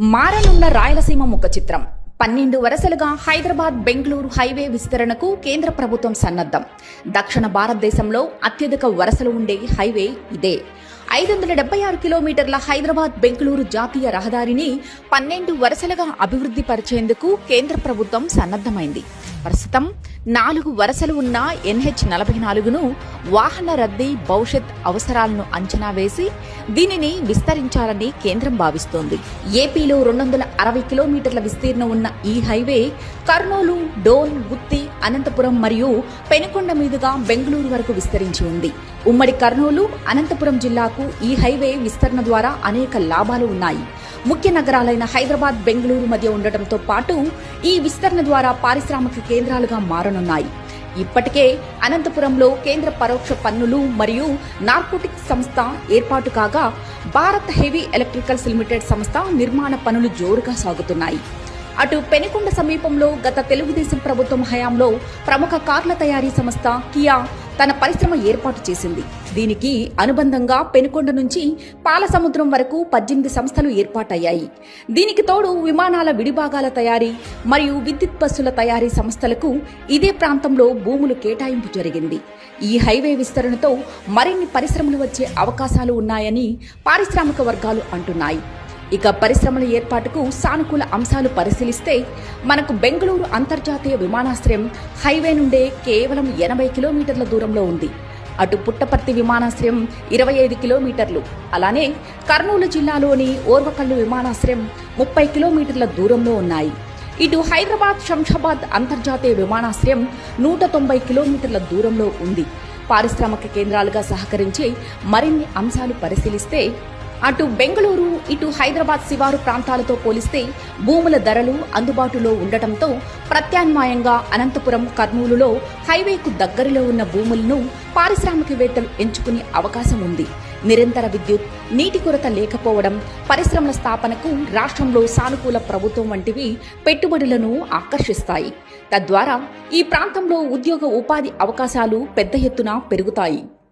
మారనున్న రాయలసీమ ముఖ చిత్రం. పన్నెండు వరుసలుగా హైదరాబాద్ బెంగళూరు హైవే విస్తరణకు కేంద్ర ప్రభుత్వం సన్నద్ధం. దక్షిణ భారతదేశంలో అత్యధిక వరుసలు ఉండే హైవే ఇదే. ఐదు వందల డెబ్బై ఆరు కిలోమీటర్ల హైదరాబాద్ బెంగళూరు జాతీయ రహదారిని పన్నెండు వరుసలుగా అభివృద్ధి పరిచేందుకు కేంద్ర ప్రభుత్వం సన్నద్ధమైంది. ప్రస్తుతం నాలుగు వరుసలు ఉన్న ఎన్హెచ్ నలభై నాలుగును వాహన రద్దీ భవిష్యత్ అవసరాలను అంచనా వేసి దీనిని విస్తరించాలని కేంద్రం భావిస్తోంది. ఏపీలో రెండు వందల అరవై కిలోమీటర్ల విస్తీర్ణం ఉన్న ఈ హైవే కర్నూలు డోన్ గుత్తి అనంతపురం మరియు పెనుకొండ మీదుగా బెంగళూరు వరకు విస్తరించి ఉంది. ఉమ్మడి కర్నూలు అనంతపురం జిల్లాకు ఈ హైవే విస్తరణ ద్వారా అనేక లాభాలు ఉన్నాయి. ముఖ్య నగరాలైన హైదరాబాద్ బెంగళూరు మధ్య ఉండటంతో పాటు ఈ విస్తరణ ద్వారా పారిశ్రామిక కేంద్రాలుగా మారనున్నాయి. ఇప్పటికే అనంతపురంలో కేంద్ర పరోక్ష పన్నులు మరియు నార్కోటిక్ సంస్థ ఏర్పాటు కాగా భారత్ హెవీ ఎలక్ట్రికల్స్ లిమిటెడ్ సంస్థ నిర్మాణ పనులు జోరుగా సాగుతున్నాయి. అటు పెనుకొండ సమీపంలో గత తెలుగుదేశం ప్రభుత్వం హయాంలో ప్రముఖ కార్ల తయారీ సంస్థ కియా తన పరిశ్రమ ఏర్పాటు చేసింది. దీనికి అనుబంధంగా పెనుకొండ నుంచి పాలసముద్రం వరకు పద్దెనిమిది సంస్థలు ఏర్పాటయ్యాయి. దీనికి తోడు విమానాల విడిభాగాల తయారీ మరియు విద్యుత్ బస్సుల తయారీ సంస్థలకు ఇదే ప్రాంతంలో భూములు కేటాయింపు జరిగింది. ఈ హైవే విస్తరణతో మరిన్ని పరిశ్రమలు వచ్చే అవకాశాలు ఉన్నాయని పారిశ్రామిక వర్గాలు అంటున్నాయి. ఇక పరిశ్రమల ఏర్పాటుకు సానుకూల అంశాలు పరిశీలిస్తే మనకు బెంగళూరు అంతర్జాతీయ విమానాశ్రయం హైవే నుండే కేవలం ఎనభై కిలోమీటర్ల దూరంలో ఉంది. అటు పుట్టపర్తి విమానాశ్రయం ఇరవై ఐదు కిలోమీటర్లు. అలానే కర్నూలు జిల్లాలోని ఓర్వకల్లు విమానాశ్రయం ముప్పై కిలోమీటర్ల దూరంలో ఉన్నాయి. ఇటు హైదరాబాద్ శంషాబాద్ అంతర్జాతీయ విమానాశ్రయం నూట తొంభై కిలోమీటర్ల దూరంలో ఉంది. పారిశ్రామిక కేంద్రాలుగా సహకరించి మరిన్ని అంశాలు పరిశీలిస్తే అటు బెంగళూరు ఇటు హైదరాబాద్ శివారు ప్రాంతాలతో పోలిస్తే భూముల ధరలు అందుబాటులో ఉండటంతో ప్రత్యామ్నాయంగా అనంతపురం కర్నూలులో హైవేకు దగ్గరలో ఉన్న భూములను పారిశ్రామికవేత్తలు ఎంచుకునే అవకాశం ఉంది. నిరంతర విద్యుత్ నీటి కొరత లేకపోవడం పరిశ్రమల స్థాపనకు రాష్ట్రంలో సానుకూల ప్రభుత్వం వంటివి పెట్టుబడులను ఆకర్షిస్తాయి. తద్వారా ఈ ప్రాంతంలో ఉద్యోగ ఉపాధి అవకాశాలు పెద్ద ఎత్తున పెరుగుతాయి.